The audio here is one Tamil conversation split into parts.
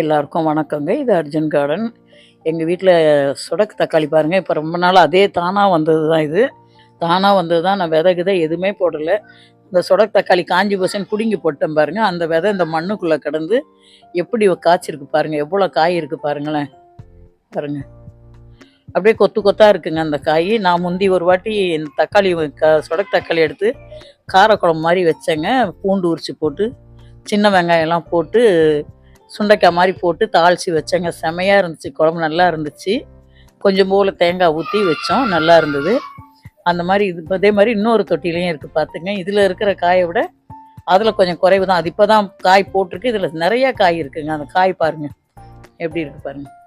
எல்லாருக்கும் வணக்கங்க. இது அர்ஜுன் கார்டன். எங்கள் வீட்டில் சுடக்கு தக்காளி பாருங்கள் இப்போ ரொம்ப நாள் அதே தானாக வந்தது தான் இது. தானாக வந்தது தான் நான் விதை கிதை எதுவுமே போடலை. இந்த சுடக்கு தக்காளி காஞ்சி போச்சுன்னு பிடுங்கி போட்டேன் பாருங்கள் அந்த விதை இந்த மண்ணுக்குள்ளே கிடந்து எப்படி காய்ச்சிருக்கு பாருங்கள் எவ்வளோ காய் இருக்குது பாருங்களேன். பாருங்கள் அப்படியே கொத்து கொத்தாக இருக்குங்க அந்த காய். நான் முந்தி ஒரு வாட்டி இந்த தக்காளி க சுடக்கு தக்காளி எடுத்து காரக்குழம்பு மாதிரி வச்சேங்க. பூண்டு உரிச்சு போட்டு சின்ன வெங்காயம்லாம் போட்டு சுண்டைக்காய் மாதிரி போட்டு தாளித்து வச்சேங்க. செமையாக இருந்துச்சு. குழம்பு நல்லா இருந்துச்சு. கொஞ்சம் போல் தேங்காய் ஊற்றி வச்சோம். நல்லா இருந்தது. அந்த மாதிரி இது அதே மாதிரி இன்னொரு தொட்டிலையும் இருக்குது பார்த்துங்க இதில் இருக்கிற காயை விட அதில் கொஞ்சம் குறைவு தான். அது இப்போ தான் காய் போட்டிருக்கு. இதில் நிறைய காய் இருக்குங்க. அந்த காய் பாருங்கள் எப்படி இருக்குது பாருங்கள்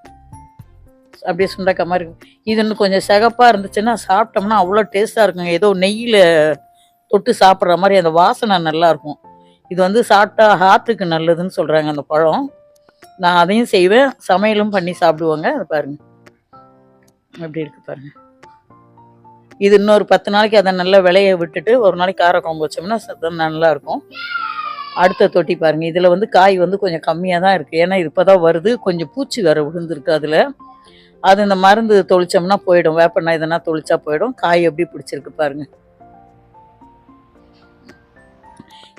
அப்படியே சுண்டைக்காய் மாதிரி இது இன்னும் கொஞ்சம் சிகப்பாக இருந்துச்சுன்னா சாப்பிட்டோம்னா அவ்வளோ டேஸ்ட்டாக இருக்குங்க. ஏதோ நெய்யில் தொட்டு சாப்பிட்ற மாதிரி அந்த வாசனை நல்லாயிருக்கும் இது வந்து சாப்பிட்டா ஹார்ட்டுக்கு நல்லதுன்னு சொல்கிறாங்க அந்த பழம். நான் அதையும் செய்வேன். சமையலும் பண்ணி சாப்பிடுவாங்க. அதை பாருங்க. எப்படி இருக்கு பாருங்க. இது இன்னொரு பத்து நாளைக்கு அதை நல்லா விளைய விட்டுட்டு ஒரு நாளைக்கு கார குழம்பு வச்சோம்னா நல்லா இருக்கும். அடுத்த தொட்டி பாருங்க. இதில் வந்து காய் வந்து கொஞ்சம் கம்மியாக தான் இருக்குது ஏன்னா இது இப்போ தான் வருது. கொஞ்சம் பூச்சி வேற விழுந்திருக்கு அதில். அது இந்த மருந்து தொளிச்சோம்னா போயிடும். வேப்பண்ணா இதெல்லாம் தொளிச்சா போயிடும். காய் எப்படி பிடிச்சிருக்கு பாருங்க.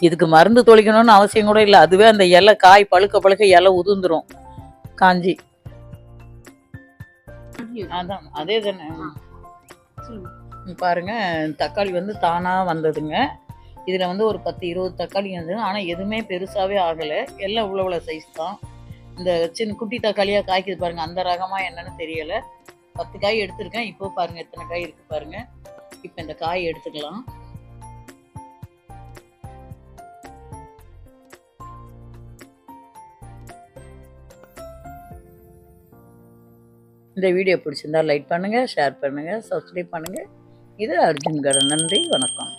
இதுக்கு மருந்து தொளிக்கணும்னு அவசியம் கூட இல்லை. அதுவே அந்த இலை காய் பழுக்க பழுக்க இலை உதிர்ந்துரும். காஞ்சி. அதான் அதே தானே. பாருங்க தக்காளி வந்து தானாக வந்ததுங்க. இதில் வந்து ஒரு பத்து இருபது தக்காளி இருந்தது ஆனால் எதுவுமே பெருசாகவே ஆகலை. எல்லாம் இவ்வளோ இவ்வளோ சைஸ் தான். இந்த சின்ன குட்டி தக்காளியாக காய்க்குது பாருங்க. அந்த ரகமாக என்னன்னு தெரியலை. பத்து காய் எடுத்திருக்கேன். இப்போ பாருங்க எத்தனை காய் இருக்கு பாருங்க. இப்போ இந்த காய் எடுத்துக்கலாம். இந்த வீடியோ பிடிச்சிருந்தா லைக் பண்ணுங்கள் ஷேர் பண்ணுங்கள் சப்ஸ்கிரைப் பண்ணுங்கள் இது அர்ஜுன் கடன் நன்றி வணக்கம்.